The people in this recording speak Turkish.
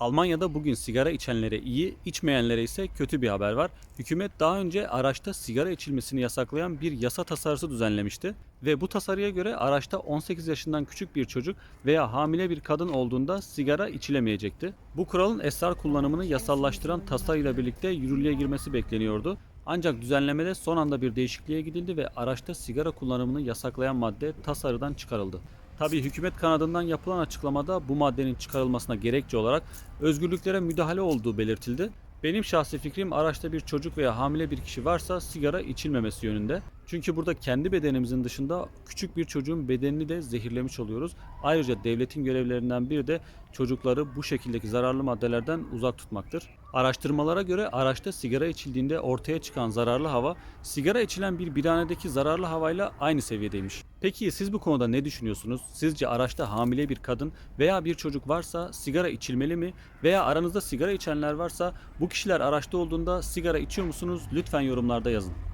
Almanya'da bugün sigara içenlere iyi, içmeyenlere ise kötü bir haber var. Hükümet daha önce araçta sigara içilmesini yasaklayan bir yasa tasarısı düzenlemişti ve bu tasarıya göre araçta 18 yaşından küçük bir çocuk veya hamile bir kadın olduğunda sigara içilemeyecekti. Bu kuralın esrar kullanımını yasallaştıran tasarıyla birlikte yürürlüğe girmesi bekleniyordu. Ancak düzenlemede son anda bir değişikliğe gidildi ve araçta sigara kullanımını yasaklayan madde tasarıdan çıkarıldı. Tabii hükümet kanadından yapılan açıklamada bu maddenin çıkarılmasına gerekçe olarak özgürlüklere müdahale olduğu belirtildi. Benim şahsi fikrim araçta bir çocuk veya hamile bir kişi varsa sigara içilmemesi yönünde. Çünkü burada kendi bedenimizin dışında küçük bir çocuğun bedenini de zehirlemiş oluyoruz. Ayrıca devletin görevlerinden biri de çocukları bu şekildeki zararlı maddelerden uzak tutmaktır. Araştırmalara göre araçta sigara içildiğinde ortaya çıkan zararlı hava sigara içilen bir birhanedeki zararlı havayla aynı seviyedeymiş. Peki siz bu konuda ne düşünüyorsunuz? Sizce araçta hamile bir kadın veya bir çocuk varsa sigara içilmeli mi? Veya aranızda sigara içenler varsa bu kişiler araçta olduğunda sigara içiyor musunuz? Lütfen yorumlarda yazın.